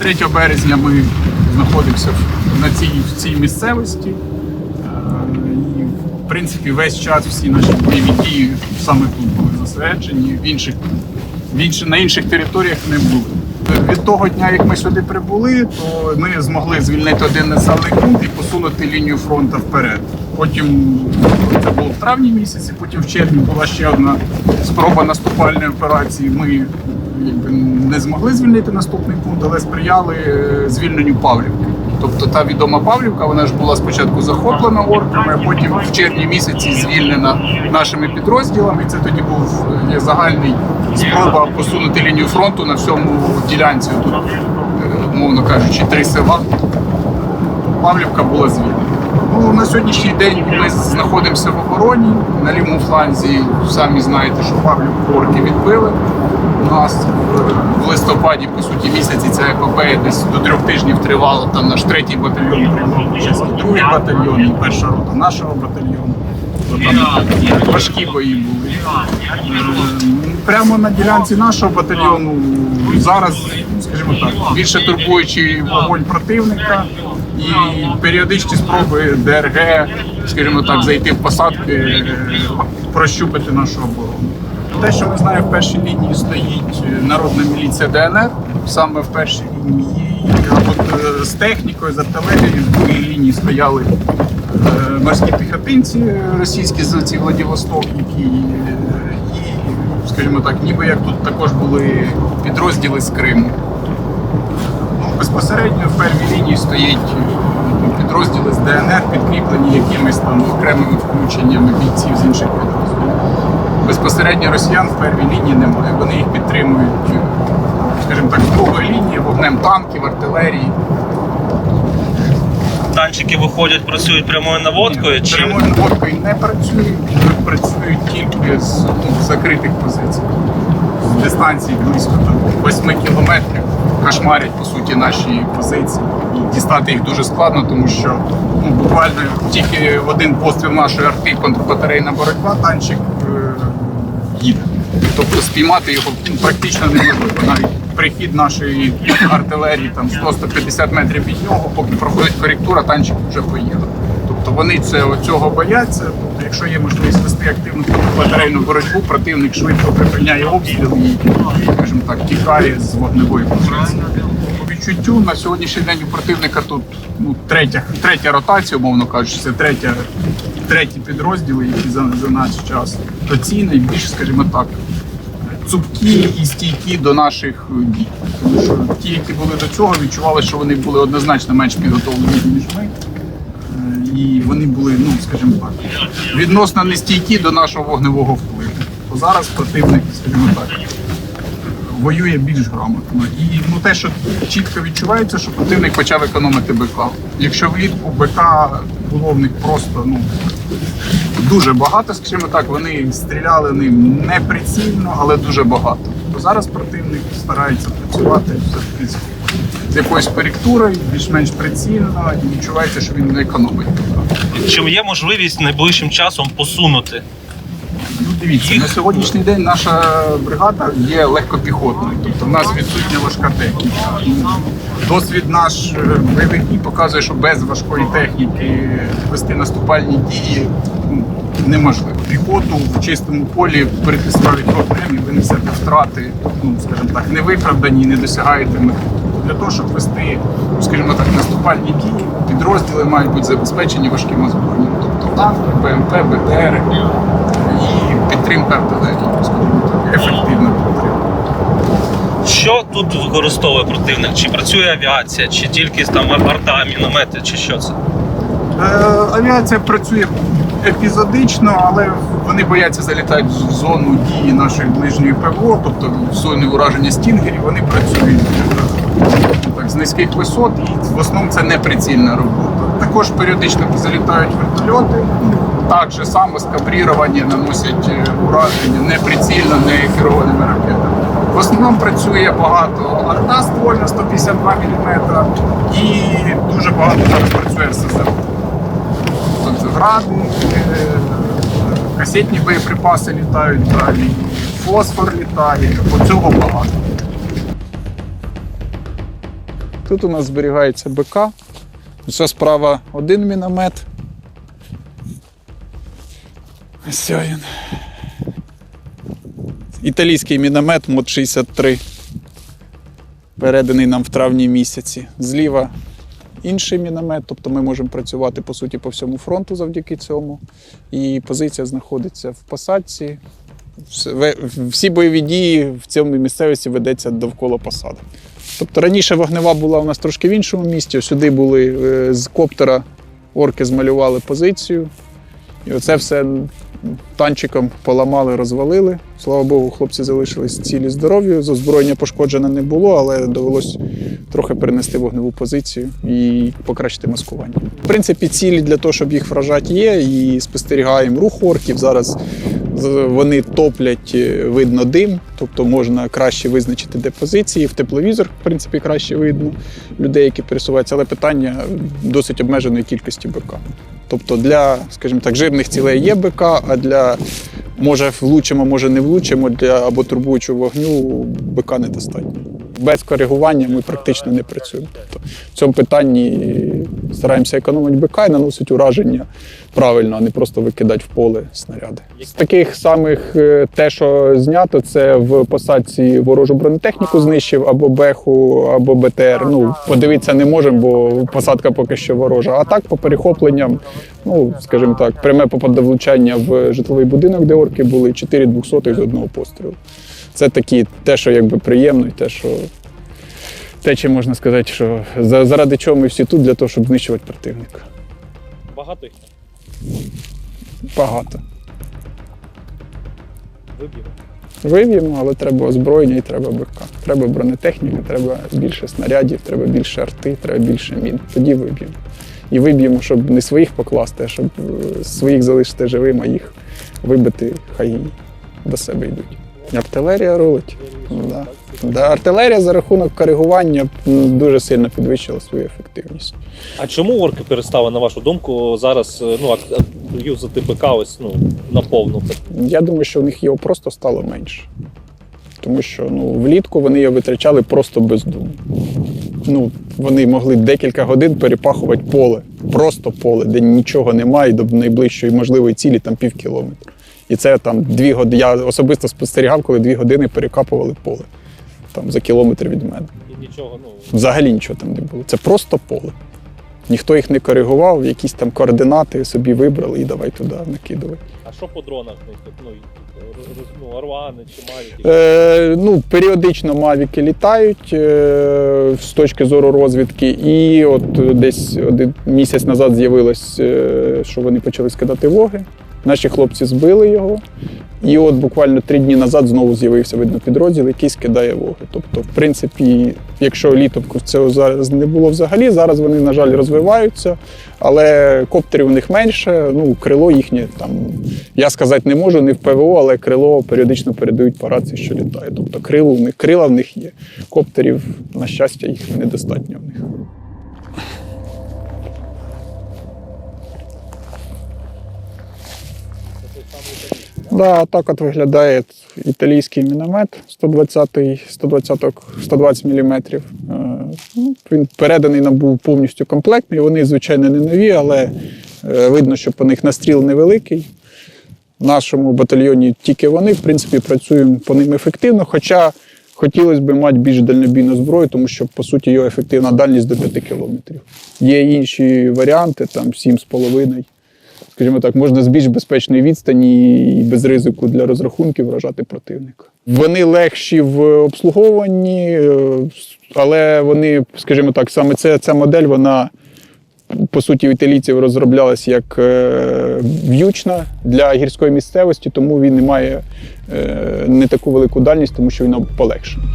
3 березня ми знаходимося на цій, в цій місцевості. Е, І, в принципі, весь час всі наші бойові дії саме тут були зосереджені, в інших, в інші, на інших територіях не були. Від того дня, як ми сюди прибули, то ми змогли звільнити один населений пункт і посунути лінію фронту вперед. Потім це було в травні місяці, потім в червні була ще одна спроба наступальної операції. Ми не змогли звільнити наступний пункт, але сприяли е, звільненню Павлівки. Тобто та відома Павлівка, вона ж була спочатку захоплена орками, а потім в червні місяці звільнена нашими підрозділами. Це тоді був е, загальний спроба посунути лінію фронту на всьому ділянці. Тут, е, мовно кажучи, три села. Павлівка була звільнена. Ну, на сьогоднішній день ми знаходимося в обороні на лівому фланзі. Самі знаєте, що Павлівку орки відбили. У нас в листопаді, по суті, місяці ця епопея десь до трьох тижнів тривала. Там наш третій батальйон приймав участь, другий батальйон, і перша рота нашого батальйону. Там важкі бої були. Е, Прямо на ділянці нашого батальйону зараз, скажімо так, більше турбуючи вогонь противника і періодичні спроби ДРГ, скажімо так, зайти в посадки, е, прощупати нашу оборону. Те, що ми знаємо, в першій лінії стоїть народна міліція ДНР, саме в першій лінії, е, з технікою, з артилерією, в другій лінії стояли е, морські піхотинці е, російські з Владивосток, які е, і, скажімо так, ніби як тут також були підрозділи з Криму. Безпосередньо в первій лінії стоїть е, підрозділи з ДНР, підкріплені якимись там окремими включеннями бійців з інших підрозділів. Безпосередньо росіян в первій лінії немає. Вони їх підтримують, е, скажімо так, з другої лінії, вогнем танків, артилерії. Танчики виходять, працюють прямою наводкою. Чи Прямою наводкою не працюють, вони працюють тільки з ну, закритих позицій. З дистанції близько там, 8 кілометрів кошмарять по суті наші позиції. І дістати їх дуже складно, тому що ну, буквально тільки в один постріл нашої арти контрбатарейна боротьба, танчик е, їде. Тобто спіймати його практично неможливо. Навіть прихід нашої артилерії там 100-150 метрів від нього, поки проходить коректура, танчик вже поїхав. Тобто вони це, цього бояться. Тобто, якщо є можливість вести активну батарейну боротьбу, противник швидко припиняє обстріл і, скажімо так, тікає з вогневої позиції. По відчуттю на сьогоднішній день у противника тут ну, третя, третя ротація, умовно кажучи, це третя, треті підрозділи, які за, за наш час доцільні, більш, скажімо так, цупкі і стійкі до наших дій. Тому що ті, які були до цього, відчували, що вони були однозначно менш підготовлені, ніж ми. Е, І вони були, ну скажімо так, відносно нестійкі до нашого вогневого впливу. То зараз противник, скажімо так, воює більш грамотно. І ну, те, що чітко відчувається, що противник почав економити БК. Якщо влітку БК було в них просто ну, дуже багато, скажімо так, вони стріляли ним не прицільно, але дуже багато. То зараз противник старається працювати все-таки з- якоюсь коректурою, більш-менш прицільно, і відчувається, що він не економить. чи є можливість найближчим часом посунути? Ну, дивіться, на сьогоднішній день наша бригада є легкопіхотною, тобто в нас відсутня важка техніка. Досвід наш е, бойових дій показує, що без важкої техніки вести наступальні дії неможливо. Піхоту в чистому полі притискають вогнем і ви несете втрати, ну скажімо так, невиправдані, не досягаєте мети. Для того, щоб вести, скажімо так, наступальні дії, підрозділи мають бути забезпечені важким озброєнням, тобто танки, БМП, БТР і підтримка артилерії, скажімо так, ефективна підтримка. Що тут використовує противник? Чи працює авіація, чи тільки там арта, міномети, чи що це? Е, авіація працює епізодично, але вони бояться залітати в зону дії нашої ближньої ПВО, тобто в зону ураження стінгерів, вони працюють е, так, з низьких висот, і в основному це не прицільна робота. Також періодично залітають вертольоти, так же само скабріровані, наносять е, ураження неприцільно, не керованими ракетами. В основному працює багато арта ствольна 152 мм і дуже багато зараз працює СССР. Гради, е, касетні боєприпаси літають далі, фосфор літає, оцього багато. Тут у нас зберігається БК. Це справа один міномет. Ось він. Італійський міномет мод 63. Переданий нам в травні місяці. Зліва інший міномет, тобто ми можемо працювати по суті по всьому фронту завдяки цьому. І позиція знаходиться в посадці. Всі бойові дії в цьому місцевості ведеться довкола посади. Тобто раніше вогнева була у нас трошки в іншому місті. Сюди були е, з коптера орки змалювали позицію. І оце все танчиком поламали, розвалили. Слава Богу, хлопці залишились цілі здорові. З озброєння пошкоджене не було, але довелось трохи перенести вогневу позицію і покращити маскування. В принципі, цілі для того, щоб їх вражати, є, і спостерігаємо рух орків. Зараз вони топлять, е, видно дим, тобто можна краще визначити де позиції. В тепловізор, в принципі, краще видно людей, які пересуваються, але питання досить обмеженої кількості БК. Тобто для, скажімо так, жирних цілей є БК, а для може влучимо, може не влучимо, для або турбуючого вогню БК недостатньо. Без коригування ми практично не працюємо. Тобто в цьому питанні стараємося економити БК і наносити ураження правильно, а не просто викидати в поле снаряди. З таких самих е, те, що знято, це в посадці ворожу бронетехніку знищив або беху, або БТР. Ну подивитися не можемо, бо посадка поки що ворожа. А так по перехопленням, ну скажімо так, пряме попаде влучання в житловий будинок, де орки були 4 двохсотих з одного пострілу. Це такі те, що якби приємно, і те, що те, чи можна сказати, що заради чого ми всі тут, для того, щоб знищувати противника. Багато їх Багато. вибігли. Виб'ємо, але треба озброєння і треба БК. Треба бронетехніка, треба більше снарядів, треба більше арти, треба більше мін. Тоді виб'ємо. І виб'ємо, щоб не своїх покласти, а щоб е, своїх залишити живим, а їх вибити, хай до себе йдуть. Артилерія рулить. Да. Да, артилерія за рахунок коригування дуже сильно підвищила свою ефективність. А чому орки перестали, на вашу думку, зараз е, ну, юзати БК ось ну, наповну? Я думаю, що в них його просто стало менше. Тому що ну, влітку вони його витрачали просто бездумно. Ну, вони могли декілька годин перепахувати поле, просто поле, де нічого немає, і до найближчої можливої цілі там пів кілометра. І це там дві години. Я особисто спостерігав, коли дві години перекапували поле там за кілометр від мене. І нічого, ну. Взагалі нічого там не було. Це просто поле. Ніхто їх не коригував, якісь там координати собі вибрали і давай туди накидувати. А що по дронах? Ну, ну, Орлани чи Мавіки? Е, ну, періодично мавіки літають е, з точки зору розвідки, і от десь один місяць назад з'явилось, е, що вони почали скидати воги. Наші хлопці збили його. І от буквально три дні назад знову з'явився видно підрозділ, який скидає воги. Тобто, в принципі, якщо літом цього зараз не було взагалі, зараз вони, на жаль, розвиваються, але коптерів у них менше. Ну, крило їхнє там, я сказати не можу, не в ПВО, але крило періодично передають по рації, що літає. Тобто крило в них, крила в них є. Коптерів, на щастя, їх недостатньо в них. Да, так от виглядає італійський міномет 120 120, 120 мм. Він переданий нам був повністю комплектний. Вони, звичайно, не нові, але е, видно, що по них настріл невеликий. В нашому батальйоні тільки вони, в принципі, працюємо по ним ефективно. Хоча хотілося б мати більш дальнобійну зброю, тому що, по суті, його ефективна дальність до 5 кілометрів. Є інші варіанти, там 7,5 скажімо так, можна з більш безпечної відстані і без ризику для розрахунків вражати противника. Вони легші в обслуговуванні, е, але вони, скажімо так, саме ця, ця модель, вона по суті в італійців розроблялась як е, в'ючна для гірської місцевості, тому він не має е, не таку велику дальність, тому що він полегшений.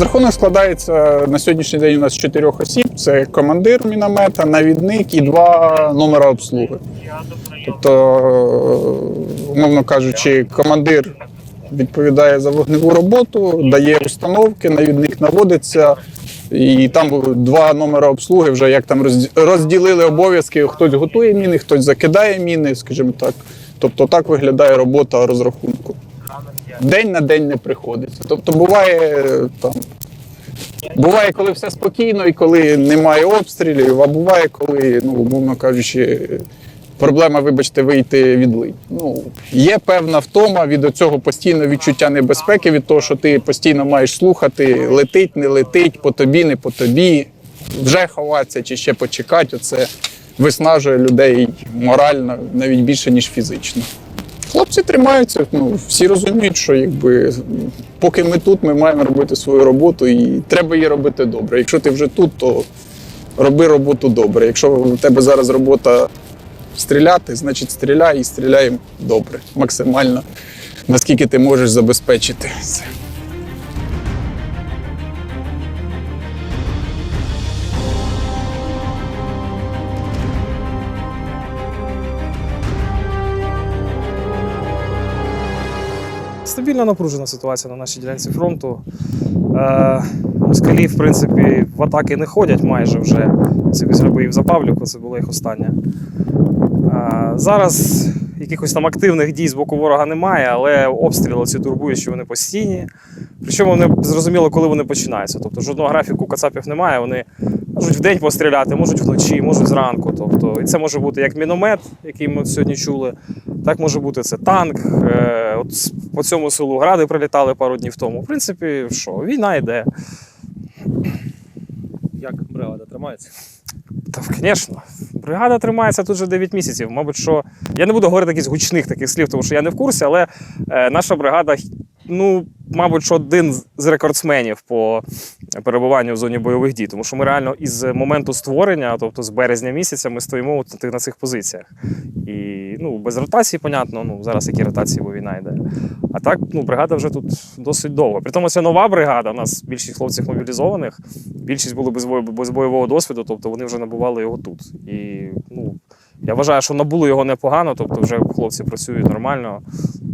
Розрахунок складається на сьогоднішній день у нас чотирьох осіб: це командир міномета, навідник і два номера обслуги. Тобто, умовно кажучи, командир відповідає за вогневу роботу, дає установки, навідник наводиться, І там два номери обслуги, вже як там розді- розділили обов'язки. Хтось готує міни, хтось закидає міни, скажімо так. Тобто так виглядає робота розрахунку. День на день не приходиться. Тобто буває там. Буває, коли все спокійно і коли немає обстрілів, а буває, коли, ну, умовно кажучи, проблема, вибачте, вийти відлить. Ну, є певна втома від цього постійного відчуття небезпеки, від того, що ти постійно маєш слухати, летить, не летить, по тобі, не по тобі, вже ховатися чи ще почекати. Оце виснажує людей морально навіть більше, ніж фізично. Хлопці тримаються, ну, всі розуміють, що якби поки ми тут, ми маємо робити свою роботу і треба її робити добре. Якщо ти вже тут, то роби роботу добре. Якщо у тебе зараз робота стріляти, значить стріляй і стріляй добре, максимально, наскільки ти можеш забезпечити це. Стабільно напружена ситуація на нашій ділянці фронту. Е, москалі, в принципі, в атаки не ходять майже вже. Це після боїв за Павлівку, це була їх остання. Е, зараз якихось там активних дій з боку ворога немає, але обстріли ці турбують, що вони постійні. Причому не зрозуміло, коли вони починаються. Тобто жодного графіку кацапів немає. Вони можуть вдень постріляти, можуть вночі, можуть зранку. Тобто, і це може бути як міномет, який ми сьогодні чули, так може бути це танк. Е, от по цьому селу гради прилітали пару днів тому. В принципі, що, війна йде. Як бригада тримається? Та, звісно, бригада тримається тут вже 9 місяців. Мабуть, що я не буду говорити якихось гучних таких слів, тому що я не в курсі, але е, наша бригада, ну, мабуть, що один з- рекордсменів по перебуванню в зоні бойових дій. Тому що ми реально із моменту створення, тобто з березня місяця, ми стоїмо на цих позиціях. І ну, без ротації, понятно, ну зараз які ротації, бо війна йде. А так, ну, бригада вже тут досить довго. При тому це нова бригада. У нас більшість хлопців мобілізованих, більшість були без, бой, без бойового досвіду, тобто вони вже набували його тут. І ну, я вважаю, що набули його непогано, тобто вже хлопці працюють нормально.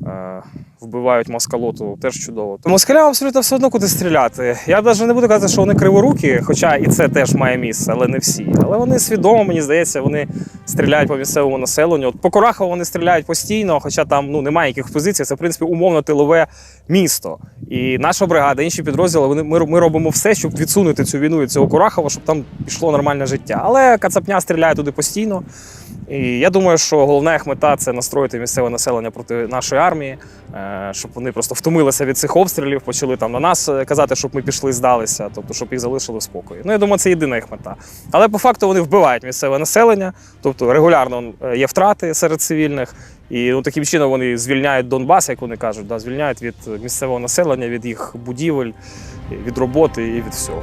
Е, Вбивають москалоту теж чудово. Москалям абсолютно все одно куди стріляти. Я навіть не буду казати, що вони криворукі, хоча і це теж має місце, але не всі. Але вони свідомо, мені здається, вони стріляють по місцевому населенню. От по Корахову вони стріляють постійно, хоча там ну немає яких позицій. Це в принципі умовно тилове місто. І наша бригада, інші підрозділи, вони ми, ми робимо все, щоб відсунути цю війну від цього Курахова, щоб там пішло нормальне життя. Але Кацапня стріляє туди постійно. І я думаю, що головна їх мета це настроїти місцеве населення проти нашої армії, щоб вони просто втомилися від цих обстрілів, почали там на нас е, казати, щоб ми пішли, здалися, тобто щоб їх залишили в спокої. Ну я думаю, це єдина їх мета. Але по факту вони вбивають місцеве населення, тобто регулярно е, є втрати серед цивільних. І ну, таким чином вони звільняють Донбас, як вони кажуть, да, звільняють від місцевого населення, від їх будівель, від роботи і від всього.